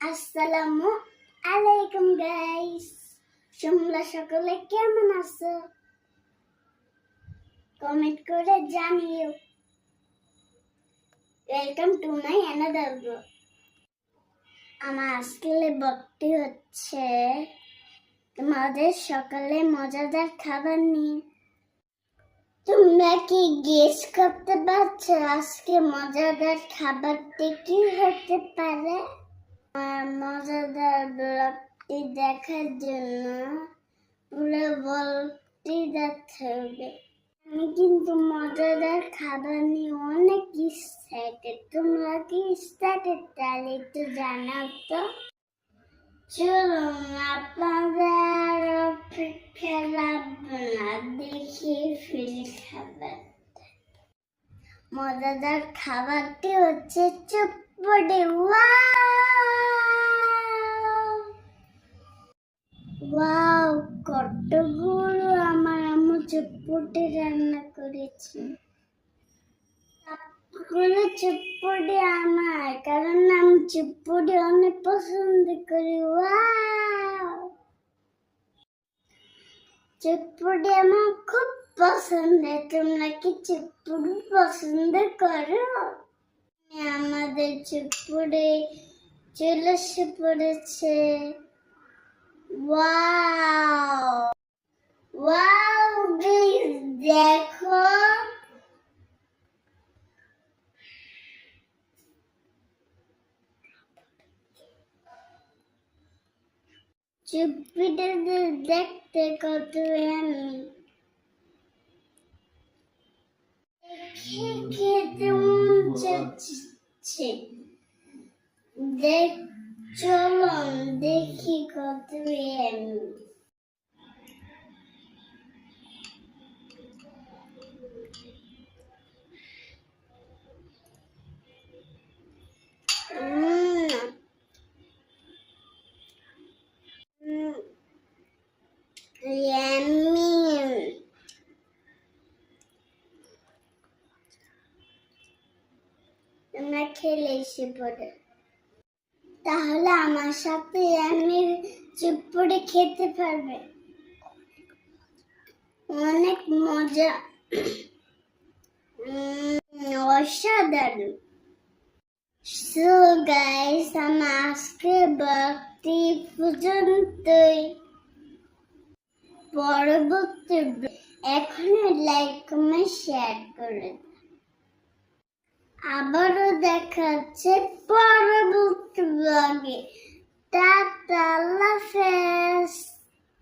আসসালামু আলাইকুম গাইস তোমরা সকলে কেমন আছো? কমেন্ট করে জানিও। Welcome to my another blog আমার আজকে বক্তি হচ্ছে তোমাদের সকালে মজাদার খাবার নিয়ে। তোমরা কি গেস করতে পারছ আজকে মজাদার খাবারটি কি হতে পারে? মজাদার ব্লগটি দেখার জন্য বলটি দেখতে হবে। আমি কিন্তু মজাদার খাবার নিয়ে অনেক এক্সাইটেড তোমরা কি তাহলে একটু জানাও তো। চলুন, আপনাদের অপেক্ষা লাগবে না খাবার মজাদার খাবারটি হচ্ছে চুপড়ে ওয়াও, কতগুলো আমার আম্মু চুপড়ে রান্না করেছে। সবগুলো চুপড়ে আমার, কারণ আমি চুপড়ে অনেক পছন্দ করি, ওয়াও। চুপড়ি আমার খুব পছন্দ, তোমরা কি চুপড়ি পছন্দ করো? আমাদের চুপড়ে চলে এসে পড়েছে। ওয়াও ওয়াও গাইস দেখো চুপিটা দেখতে কত আমি দেখে খেতে মন চাচ্ছে দেখ চলুন দেখি কত আমি উম, উম, yummy. তোমরা খেলে এসে পড়ে তাহলে আমার সাথে আমি চুপ খেতে পারবে। অনেক মজা। অসাধারণ। সো গাইস আমার আজকে বাকি পর্যন্তই। পরবর্তী এখনই লাইক কমেন্ট শেয়ার করে দাও। আবারও দেখাচ্ছে পরবর্তী ব্লগে টাটা আল্লাহ